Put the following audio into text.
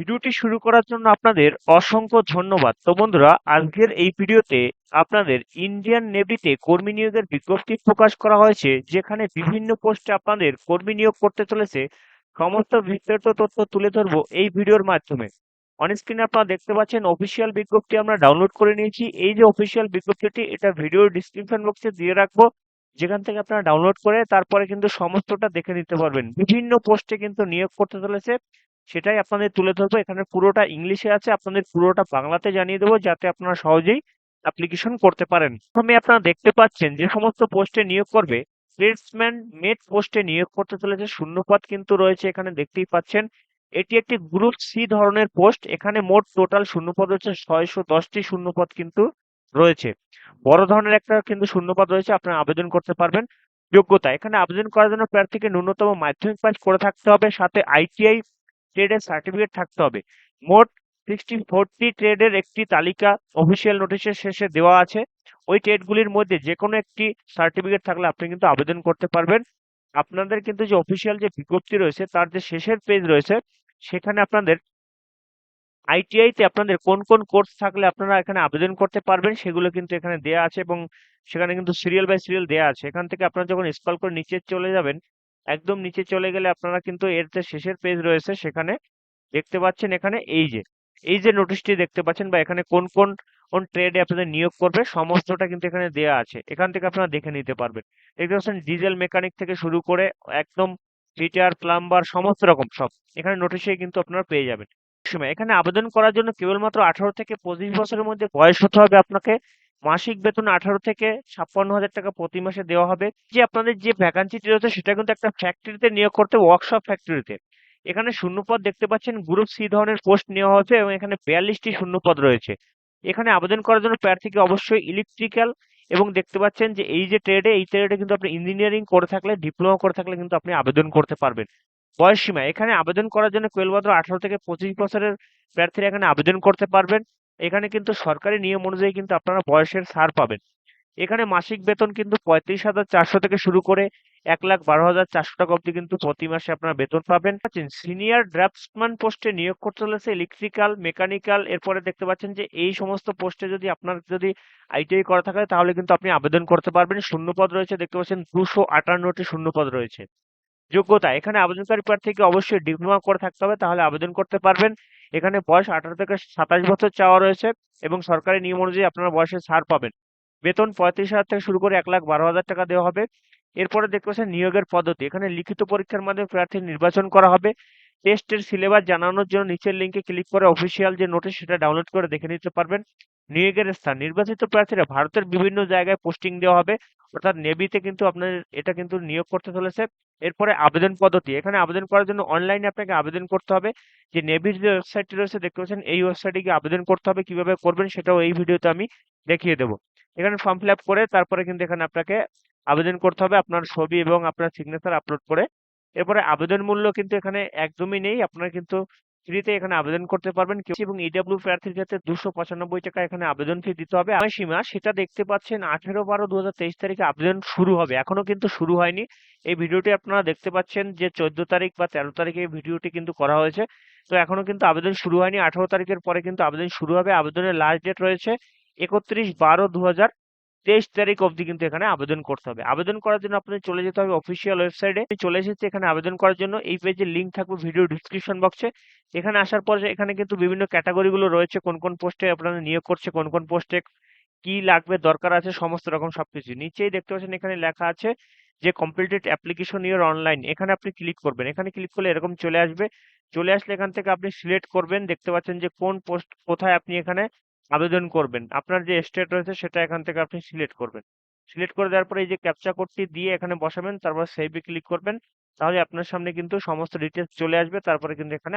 ভিডিওটি শুরু করার জন্য আপনাদের অসংখ্য ধন্যবাদ। তো বন্ধুরা, আজকের এই ভিডিওতে আপনাদের ইন্ডিয়ান নেভিতে কর্মী নিয়োগের বিজ্ঞপ্তি প্রকাশ করা হয়েছে, যেখানে বিভিন্ন পোস্টে আপনাদের কর্মী নিয়োগ করতে চলেছে। সমস্ত বিস্তারিত তথ্য তুলে ধরবো এই ভিডিওর মাধ্যমে। অন স্ক্রিনে আপনারা দেখতে পাচ্ছেন অফিসিয়াল বিজ্ঞপ্তি আমরা ডাউনলোড করে নিয়েছি। এই যে অফিসিয়াল বিজ্ঞপ্তিটি, এটা ভিডিওর ডিসক্রিপশন বক্সে দিয়ে রাখব। যেখান থেকে আপনারা ডাউনলোড করে তারপরে কিন্তু সমস্তটা দেখে নিতে পারবেন। বিভিন্ন পোস্টে কিন্তু নিয়োগ করতে চলেছে। সেটাই আপনাদের তুলে ধরবো। এখানে পুরোটা ইংলিশে আছে, আপনাদের পুরোটা বাংলাতে জানিয়ে দেবো যাতে আপনারা সহজেই অ্যাপ্লিকেশন করতে পারেন। প্রথমে আপনারা দেখতে পাচ্ছেন যে সমস্ত পোস্টে নিয়োগ করবে ট্রেডসম্যান মেট পোস্টে নিয়োগ করতে চলেছে, শূন্যপদ কিন্তু রয়েছে এখানে দেখতেই পাচ্ছেন। এটি একটি গ্রুপ সি ধরনের পোস্ট, এখানে মোট টোটাল শূন্যপদ হচ্ছে ছয়শো দশটি শূন্যপদ কিন্তু রয়েছে। বড় ধরনের একটা কিন্তু শূন্যপদ রয়েছে, আপনারা আবেদন করতে পারবেন। যোগ্যতা, এখানে আবেদন করার জন্য প্রার্থীকে ন্যূনতম মাধ্যমিক পাস করে থাকতে হবে, সাথে আইটিআই ট্রেডের সার্টিফিকেট থাকতে হবে। মোট সিক্সটি ফোরটি ট্রেডের একটি তালিকা অফিসিয়াল নোটিশের শেষে দেওয়া আছে। ওই ট্রেডগুলির মধ্যে যে কোনো একটি সার্টিফিকেট থাকলে আপনি কিন্তু আবেদন করতে পারবেন। আপনাদের কিন্তু যে অফিসিয়াল যে বিজ্ঞপ্তি রয়েছে, তার যে শেষের পেজ রয়েছে, সেখানে আপনাদের আইটিআইতে আপনাদের কোন কোন কোর্স থাকলে আপনারা এখানে আবেদন করতে পারবেন, সেগুলো কিন্তু এখানে দেয়া আছে এবং সেখানে কিন্তু সিরিয়াল বাই সিরিয়াল দেয়া আছে। এখান থেকে আপনারা যখন স্কল করে নিচে চলে যাবেন একদম নিচে চলে গেলে আপনারা কিন্তু এর যে শেষের পেজ রয়েছে সেখানে দেখতে পাচ্ছেন এখানে এই যে এই যে নোটিশটি দেখতে পাচ্ছেন বা এখানে কোন কোন কোন ট্রেডে আপনাদের নিয়োগ করবে সমস্তটা কিন্তু এখানে দেয়া আছে। এখান থেকে আপনারা দেখে নিতে পারবেন। দেখতে পাচ্ছেন ডিজেল মেকানিক থেকে শুরু করে একদম ফিটার প্লাম্বার সমস্ত রকম সব এখানে নোটিশে কিন্তু আপনারা পেয়ে যাবেন। সময় এখানে আবেদন করার জন্য কেবলমাত্র আঠারো থেকে পঁচিশ বছরের মধ্যে বয়স হতে হবে আপনাকে। মাসিক বেতন আঠারো থেকে ছাপ্পান্ন হাজার টাকা প্রতি মাসে দেওয়া হবে। যে আপনাদের যে ভ্যাকান্সিটি রয়েছে, সেটা কিন্তু একটা ফ্যাক্টরিতে নিয়োগ করতে ওয়ার্কশপ ফ্যাক্টরিতে এখানে শূন্যপদ দেখতে পাচ্ছেন গ্রুপ সি ধরনের পোস্ট নেওয়া হয়েছে এবং এখানে বিয়াল্লিশটি শূন্যপদ রয়েছে। এখানে আবেদন করার জন্য প্রার্থীকে অবশ্যই ইলেকট্রিক্যাল এবং দেখতে পাচ্ছেন যে এই যে ট্রেডে এই ট্রেডে কিন্তু আপনি ইঞ্জিনিয়ারিং করে থাকলে ডিপ্লোমা করে থাকলে কিন্তু আপনি আবেদন করতে পারবেন। বয়স সীমা, এখানে আবেদন করার জন্য কেবলমাত্র আঠারো থেকে পঁচিশ বছরের প্রার্থীরা এখানে আবেদন করতে পারবেন। এখানে কিন্তু সরকারি নিয়ম অনুযায়ী কিন্তু আপনারা বয়সের ছাড় পাবেন। এখানে মাসিক বেতন কিন্তু পঁয়ত্রিশ হাজার চারশো থেকে শুরু করে এক লাখ বারো হাজার চারশো টাকা অব্দি কিন্তু প্রতি মাসে আপনারা বেতন পাবেন। সিনিয়র ড্রাফটসম্যান পোস্টে নিয়োগ করতে চলেছে ইলেকট্রিক্যাল মেকানিক্যাল এরপরে দেখতে পাচ্ছেন যে এই সমস্ত পোস্টে যদি আপনার যদি আইটিআই করা থাকে তাহলে কিন্তু আপনি আবেদন করতে পারবেন। শূন্যপদ রয়েছে, দেখতে পাচ্ছেন দুশো আটান্নটি শূন্যপদ রয়েছে। যোগ্যতা, এখানে আবেদনকারী প্রার্থীকে অবশ্যই ডিপ্লোমা করে থাকতে হবে, তাহলে আবেদন করতে পারবেন। এখানে বয়স আঠারো থেকে সাতাশ বছর চাওয়া রয়েছে এবং সরকারি নিয়ম অনুযায়ী আপনারা বয়সে ছাড় পাবেন। বেতন পঁয়ত্রিশ হাজার থেকে শুরু করে এক লাখ বারো হাজার টাকা দেওয়া হবে। এরপরে দেখতে পাচ্ছেন নিয়োগের পদ্ধতি। এখানে লিখিত পরীক্ষার মাধ্যমে প্রার্থী নির্বাচন করা হবে। টেস্টের সিলেবাস জানানোর জন্য নিচের লিঙ্কে ক্লিক করে অফিসিয়াল যে নোটিশ সেটা ডাউনলোড করে দেখে নিতে পারবেন। নিয়োগের স্থান। নির্বাচিত প্রার্থীরা ভারতের বিভিন্ন জায়গায় পোস্টিং দেওয়া হবে। অর্থাৎ নেভিতে কিন্তু আপনার এটা কিন্তু নিয়োগ করতে চলেছে। এরপরে আবেদন পদ্ধতি, এখানে আবেদন করার জন্য অনলাইনে আপনাকে আবেদন করতে হবে। যে নেভির যে ওয়েবসাইটটি রয়েছে, দেখতে পাচ্ছেন, এই ওয়েবসাইটে গিয়ে আবেদন করতে হবে, কীভাবে করবেন সেটাও এই ভিডিওতে আমি দেখিয়ে দেবো। এখানে ফর্ম ফিল আপ করে তারপরে কিন্তু এখানে আপনাকে আবেদন করতে হবে আপনার ছবি এবং আপনার সিগনেচার আপলোড করে। এরপরে আবেদন মূল্য কিন্তু এখানে একদমই নেই, আপনার কিন্তু ফ্রিতে এখানে আবেদন করতে পারবেন। এবং ইডব্লিউ প্রার্থীর ক্ষেত্রে দুশো পঁচানব্বই টাকা এখানে আবেদন ফি দিতে হবে। আমার সীমা, সেটা দেখতে পাচ্ছেন আঠেরো বারো দু তারিখে আবেদন শুরু হবে। এখনও কিন্তু শুরু হয়নি। এই ভিডিওটি আপনারা দেখতে পাচ্ছেন যে চোদ্দ তারিখ বা তেরো তারিখে এই ভিডিওটি কিন্তু করা হয়েছে। তো এখনও কিন্তু আবেদন শুরু হয়নি। আঠারো তারিখের পরে কিন্তু আবেদন শুরু হবে। আবেদনের লাস্ট ডেট রয়েছে একত্রিশ বারো দু হাজার তেইশ তারিখ অবধি কিন্তু এখানে আবেদন করতে হবে। আবেদন করার জন্য আপনাদের চলে যেতে হবে অফিসিয়াল ওয়েবসাইটে চলে এসেছে এখানে আবেদন করার জন্য। এই পেজের লিঙ্ক থাকবে ভিডিও ডিসক্রিপশন বক্সে এখানে আসার পর এখানে কিন্তু বিভিন্ন ক্যাটাগরিগুলো রয়েছে। কোন কোন পোস্টে আপনাদের নিয়োগ করছে, কোন কোন পোস্টে কি লাগবে, দরকার আছে, সমস্ত রকম সবকিছু। নিচেই দেখতে পাচ্ছেন এখানে লেখা আছে যে কমপ্লিটেড অ্যাপ্লিকেশন ইয়ার অনলাইন এখানে আপনি ক্লিক করবেন। এখানে ক্লিক করলে এরকম চলে আসবে। চলে আসলে এখান থেকে আপনি সিলেক্ট করবেন। দেখতে পাচ্ছেন যে কোন পোস্ট কোথায় আপনি এখানে আবেদন করবেন। আপনার যে স্টেট রয়েছে সেটা এখান থেকে আপনি সিলেক্ট করবেন। সিলেক্ট করে দেওয়ার পরে এই যে ক্যাপচা কোডটি দিয়ে এখানে বসাবেন, তারপর সেভে ক্লিক করবেন। তাহলে আপনার সামনে কিন্তু সমস্ত ডিটেলস চলে আসবে। তারপরে কিন্তু এখানে